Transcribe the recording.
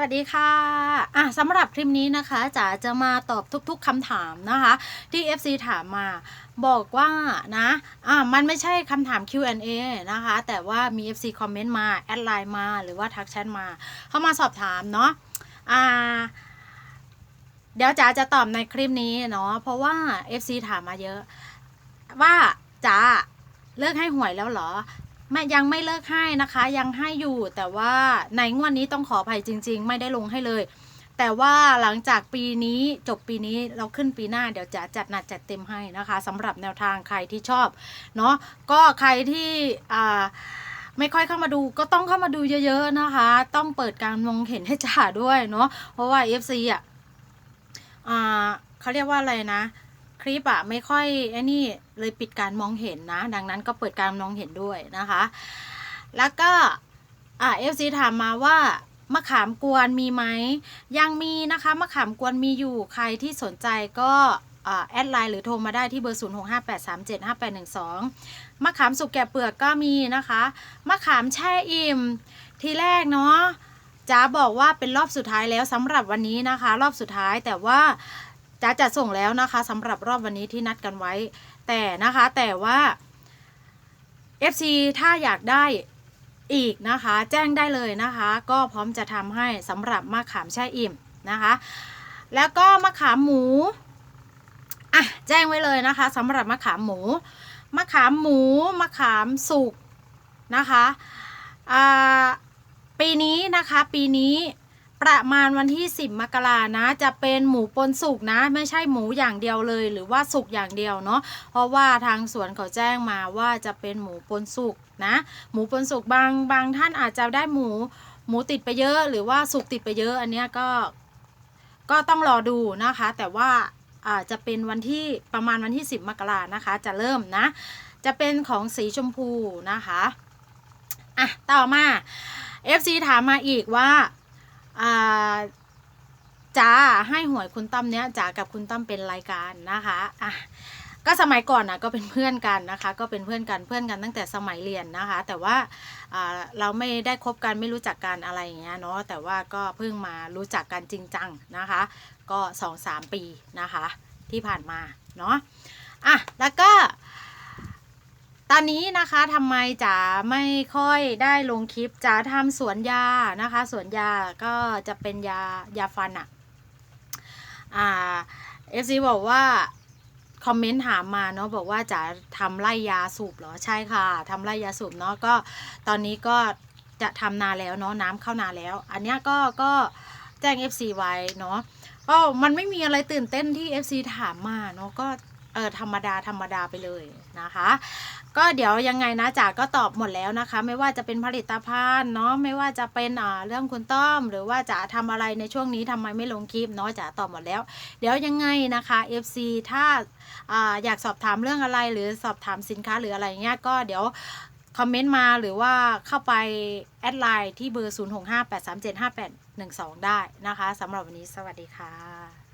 วัสดีค่ะอะสำหรับคลิปนี้นะคะจ๋าจะมาตอบทุกๆคำถามนะคะ ที่ FC ถามมาบอกว่านะอะมันไม่ใช่คำถาม Q&A นะคะ แต่ว่ามี FC คอมเมนต์มา แอดไลน์มาหรือว่าทักแชทมา เข้ามาสอบถามเนาะอ่าเดี๋ยวจ๋าจะตอบในคลิปนี้เนาะเพราะว่า FC ถามมาเยอะ ว่าจ๋าเลิกให้หวยแล้วเหรอ ไม่ยังไม่เลิกให้นะคะ ยังให้อยู่ แต่ว่าในงวดนี้ต้องขออภัยจริง ๆ ไม่ได้ลงให้เลย แต่ว่าหลังจากปีนี้จบปีนี้เราขึ้นปีหน้าเดี๋ยวจะจัดหนักจัดเต็มให้นะคะสำหรับแนวทางใครที่ชอบเนาะก็ใครที่อ่าไม่ค่อยเข้ามาดูก็ต้องเข้ามาดูเยอะๆนะคะ ต้องเปิดการมองเห็นให้จ่าด้วยเนาะเพราะว่า FC อะอ่าเขาเรียกว่าอะไรนะ คลิปอะไม่ค่อยไอ้นี่เลยปิดการมองเห็นนะ ดังนั้นก็เปิดการมองเห็นด้วยนะคะ แล้วก็อ่าเอฟซีถามมาว่ามะขามกวนมีไหมยังมีนะคะมะขามกวนมีอยู่ใครที่สนใจก็แอดไลน์หรือโทรมาได้ที่เบอร์ 0 6 5 8 3 7 5 8 1 2 มะขามสุกแกะเปลือกก็มีนะคะ มะขามแช่อิ่ม ทีแรกเนาะจ๋าบอกว่าเป็นรอบสุดท้ายแล้วสำหรับวันนี้นะคะ รอบสุดท้ายแต่ว่า จ๋าจะส่งแล้วนะคะสำหรับรอบวันนี้ที่นัดกันไว้ แต่นะคะแต่ว่า FC ถ้าอยากได้อีกนะคะ แจ้งได้เลยนะคะ ก็พร้อมจะทำให้สำหรับมะขามแช่อิ่มนะคะ แล้วก็มะขามหมูอะแจ้งไว้เลยนะคะสำหรับมะขามหมู มะขามหมูมะขามสุกนะคะปีนี้นะคะปีนี้ ประมาณวันที่ 10 มกรานะ จะเป็นหมูปนสุกนะ ไม่ใช่หมูอย่างเดียวเลย หรือว่าสุกอย่างเดียวเนาะเพราะว่าทางสวนเขาแจ้งมาว่าจะเป็นหมูปนสุกนะ หมูปนสุกบางบางท่านอาจจะได้หมูหมูติดไปเยอะ หรือว่าสุกติดไปเยอะ อันเนี้ยก็ก็ต้องรอดูนะคะ แต่ว่าอาจจะเป็นวันที่ประมาณวันที่ 10 มกรานะคะ จะเริ่มนะ จะเป็นของสีชมพูนะคะอะต่อมา FC ถามมาอีกว่า อ่าจ๋าให้หวยคุณตั้มเนี้ยจ๋ากับคุณตั้มเป็นรายการนะคะอะก็สมัยก่อนนะก็เป็นเพื่อนกันนะคะ ก็เป็นเพื่อนกันเพื่อนกันตั้งแต่สมัยเรียนนะคะ แต่ว่าอ่าเราไม่ได้คบกันไม่รู้จักกันอะไรอย่างเงี้ยเนาะแต่ว่าก็เพิ่งมารู้จักกันจริงจังนะคะ ก็สองสามปีนะคะที่ผ่านมาเนาะอะแล้วก็ ตอนนี้นะคะทำไมจ๋าไม่ค่อยได้ลงคลิปจ๋าทำสวนยานะคะสวนยาก็จะเป็นยายาฟันอะอ่าเอฟซีบอกว่าคอมเมนต์ถามมาเนาะบอกว่าจะทำไล่ยาสูบเหรอใช่ค่ะทำไล่ยาสูบเนาะก็ตอนนี้ก็จะทำนาแล้วเนาะน้ำเข้านาแล้ว อันเนี้ยก็ก็แจ้ง FC ไว้เนาะก็มันไม่มีอะไรตื่นเต้นที่ FC ถามมาเนาะก็เออธรรมดาธรรมดาไปเลยนะคะ ก็เดี๋ยวยังไงนะจ๋าก็ตอบหมดแล้วนะคะ ไม่ว่าจะเป็นผลิตภัณฑ์เนาะไม่ว่าจะเป็นอ่าเรื่องคุณต้อม หรือว่าจ๋าทำอะไรในช่วงนี้ทำไมไม่ลงคลิปเนาะจ๋าตอบหมดแล้ว เดี๋ยวยังไงนะคะ FC ถ้าอ่าอยากสอบถามเรื่องอะไร หรือสอบถามสินค้าหรืออะไรเงี้ยก็เดี๋ยวคอมเมนต์มาหรือว่าเข้าไป แอดไลน์ที่เบอร์ 0658375812 ได้นะคะสำหรับวันนี้สวัสดีค่ะ